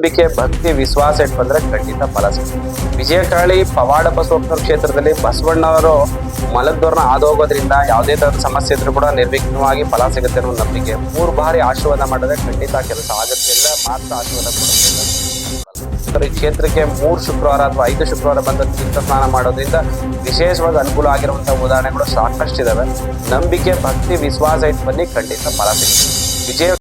ನಂಬಿಕೆ, ಭಕ್ತಿ, ವಿಶ್ವಾಸ ಇಟ್ಬಂದ್ರೆ ಖಂಡಿತ ಫಲ ಸಿಗುತ್ತೆ. ವಿಜಯಕಾಳಿ ಪವಾಡ ಬಸವಪ್ಪನ ಕ್ಷೇತ್ರದಲ್ಲಿ ಬಸವಣ್ಣವರು ಮಲಗ್ದೋರ್ನ ಹಾದು ಹೋಗೋದ್ರಿಂದ ಯಾವುದೇ ತರದ ಸಮಸ್ಯೆ ಇದ್ರೂ ಕೂಡ ನಿರ್ವಿಘ್ನವಾಗಿ ಫಲ ಸಿಗುತ್ತೆ ಅನ್ನೋ ನಂಬಿಕೆ. ಮೂರು ಬಾರಿ ಆಶೀರ್ವಾದ ಮಾಡಿದ್ರೆ ಖಂಡಿತ ಕೆಲಸ ಆಗುತ್ತೆ. ಅಂದ್ರೆ ಮಾತ್ರ ಆಶೀರ್ವಾದ ಈ ಕ್ಷೇತ್ರಕ್ಕೆ ಮೂರು ಶುಕ್ರವಾರ ಅಥವಾ ಐದು ಶುಕ್ರವಾರ ಬಂದ ತೀರ್ಥ ಸ್ನಾನ ಮಾಡೋದ್ರಿಂದ ವಿಶೇಷವಾಗಿ ಅನುಕೂಲ ಆಗಿರುವಂತಹ ಉದಾಹರಣೆಗಳು ಸಾಕಷ್ಟು ಇದಾವೆ ನಂಬಿಕೆ, ಭಕ್ತಿ, ವಿಶ್ವಾಸ ಇಟ್ಟು ಬನ್ನಿ, ಖಂಡಿತ ಫಲ ಸಿಗುತ್ತೆ. ವಿಜಯ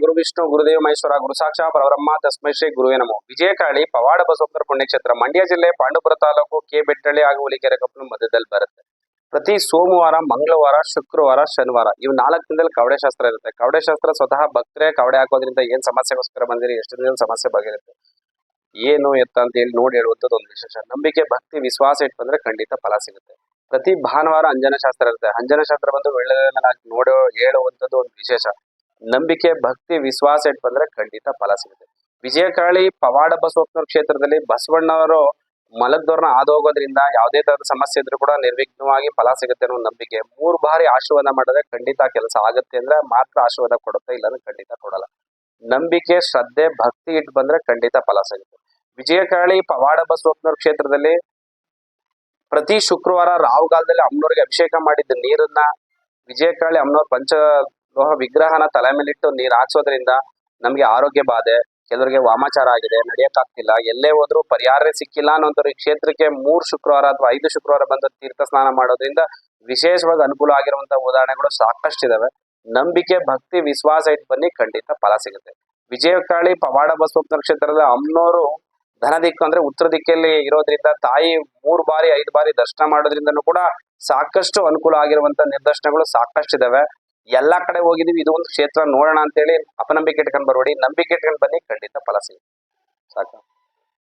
ಗುರು ವಿಷ್ಣು, ಗುರುದೇವ ಮೈಸೂರ ಗುರು ಸಾಕ್ಷಾ ಪರಬ್ರಹ್ಮ, ತಸ್ಮೈ ಶ್ರೀ ಗುರುವೇ ನಮೋ. ವಿಜಯಕಾಳಿ, ಪವಾಡ ಬಸವಂತರ ಪುಣ್ಯಕ್ಷೇತ್ರ ಮಂಡ್ಯ ಜಿಲ್ಲೆ, ಪಾಂಡುಪುರ ತಾಲೂಕು, ಕೆ ಬೆಟ್ಟಳ್ಳಿ ಹಾಗೂ ಹುಲಿಕೆರೆ ಕಪ್ಪಲು ಮಧ್ಯದಲ್ಲಿ ಬರುತ್ತೆ. ಪ್ರತಿ ಸೋಮವಾರ, ಮಂಗಳವಾರ, ಶುಕ್ರವಾರ, ಶನಿವಾರ ಇವು ನಾಲ್ಕು ದಿನದಲ್ಲಿ ಕವಡೆ ಶಾಸ್ತ್ರ ಇರುತ್ತೆ. ಕವಡೆ ಶಾಸ್ತ್ರ ಸ್ವತಃ ಭಕ್ತರೇ ಕವಡೆ ಹಾಕೋದ್ರಿಂದ ಏನ್ ಸಮಸ್ಯೆಗೋಸ್ಕರ ಬಂದಿರಿ, ಎಷ್ಟು ದಿನದ ಸಮಸ್ಯೆ ಬಗೆರುತ್ತೆ ಏನು ಎತ್ತ ಅಂತ ಹೇಳಿ ನೋಡಿ ಹೇಳುವಂಥದ್ದು ಒಂದು ವಿಶೇಷ. ನಂಬಿಕೆ, ಭಕ್ತಿ, ವಿಶ್ವಾಸ ಇಟ್ಟು ಖಂಡಿತ ಫಲ ಸಿಗುತ್ತೆ. ಪ್ರತಿ ಭಾನುವಾರ ಅಂಜನ ಶಾಸ್ತ್ರ ಇರುತ್ತೆ. ಅಂಜನ ಶಾಸ್ತ್ರ ಬಂದು ಒಳ್ಳೆ ನೋಡೋ, ಹೇಳುವಂಥದ್ದು ಒಂದು ವಿಶೇಷ. ನಂಬಿಕೆ, ಭಕ್ತಿ, ವಿಶ್ವಾಸ ಇಟ್ಟು ಬಂದ್ರೆ ಖಂಡಿತ ಫಲ ಸಿಗುತ್ತೆ. ವಿಜಯಕಾಳಿ ಪವಾಡ ಬಸವಪ್ಪನವ್ರ ಕ್ಷೇತ್ರದಲ್ಲಿ ಬಸವಣ್ಣವರು ಮಲಗದವ್ರನ್ನ ಹಾದು ಹೋಗೋದ್ರಿಂದ ಯಾವುದೇ ತರದ ಸಮಸ್ಯೆ ಇದ್ರೂ ಕೂಡ ನಿರ್ವಿಘ್ನವಾಗಿ ಫಲ ಸಿಗುತ್ತೆ ಅನ್ನೋ ನಂಬಿಕೆ. ಮೂರು ಬಾರಿ ಆಶೀರ್ವಾದ ಮಾಡಿದ್ರೆ ಖಂಡಿತ ಕೆಲಸ ಆಗುತ್ತೆ ಅಂದ್ರೆ ಮಾತ್ರ ಆಶೀರ್ವಾದ ಕೊಡುತ್ತೆ, ಇಲ್ಲಾಂದ್ರೆ ಖಂಡಿತ ಕೊಡಲ್ಲ. ನಂಬಿಕೆ, ಶ್ರದ್ಧೆ, ಭಕ್ತಿ ಇಟ್ಟು ಬಂದ್ರೆ ಖಂಡಿತ ಫಲ ಸಿಗುತ್ತೆ. ವಿಜಯಕಾಳಿ ಪವಾಡ ಬಸವಪ್ಪನವ್ರ ಕ್ಷೇತ್ರದಲ್ಲಿ ಪ್ರತಿ ಶುಕ್ರವಾರ ರಾಹುಗಾಲದಲ್ಲಿ ಅಮ್ಮನವ್ರಿಗೆ ಅಭಿಷೇಕ ಮಾಡಿದ್ದ ನೀರನ್ನ ವಿಜಯಕಾಳಿ ಅಮ್ಮನವ್ರ ಪಂಚಲೋಹ ವಿಗ್ರಹನ ತಲೆ ಮೇಲಿಟ್ಟು ನೀರ್ ಹಾಕ್ಸೋದ್ರಿಂದ ನಮಗೆ ಆರೋಗ್ಯ ಬಾಧೆ, ಕೆಲವರಿಗೆ ವಾಮಾಚಾರ ಆಗಿದೆ, ನಡೆಯಕ್ಕಾಗ್ತಿಲ್ಲ. ಎಲ್ಲೇ ಹೋದ್ರು ಪರಿಹಾರ ಸಿಕ್ಕಿಲ್ಲ ಅನ್ನೋಂಥವ್ರು ಕ್ಷೇತ್ರಕ್ಕೆ ಮೂರು ಶುಕ್ರವಾರ ಅಥವಾ ಐದು ಶುಕ್ರವಾರ ಬಂದು ತೀರ್ಥ ಸ್ನಾನ ಮಾಡೋದ್ರಿಂದ ವಿಶೇಷವಾಗಿ ಅನುಕೂಲ ಆಗಿರುವಂತಹ ಉದಾಹರಣೆಗಳು ಸಾಕಷ್ಟು ಇದಾವೆ ನಂಬಿಕೆ, ಭಕ್ತಿ, ವಿಶ್ವಾಸ ಇಟ್ಟು ಬನ್ನಿ ಖಂಡಿತ ಫಲ ಸಿಗುತ್ತೆ. ವಿಜಯಕಾಳಿ, ಪವಾಡ ಬಸವಪ್ಪನ ಕ್ಷೇತ್ರದ ಅಮ್ಮನವರು ಧನ ದಿಕ್ಕು ಅಂದ್ರೆ ಉತ್ತರ ದಿಕ್ಕಲ್ಲಿ ಇರೋದ್ರಿಂದ ತಾಯಿ ಮೂರು ಬಾರಿ, ಐದು ಬಾರಿ ದರ್ಶನ ಮಾಡೋದ್ರಿಂದನೂ ಕೂಡ ಸಾಕಷ್ಟು ಅನುಕೂಲ ಆಗಿರುವಂತ ಸಾಕಷ್ಟು ಇದಾವೆ ಎಲ್ಲಾ ಕಡೆ ಹೋಗಿದೀವಿ ಇದು ಒಂದು ಕ್ಷೇತ್ರ ನೋಡೋಣ ಅಂತೇಳಿ ಅಪನಂಬಿಕೆ ಇಟ್ಕೊಂಡ್ ಬರೋಡಿ. ನಂಬಿಕೆ ಇಟ್ಕೊಂಡ್ ಬನ್ನಿ. ಖಂಡಿತ ಫಲ ಸಿಗುತ್ತೆ. ಸಾಕು.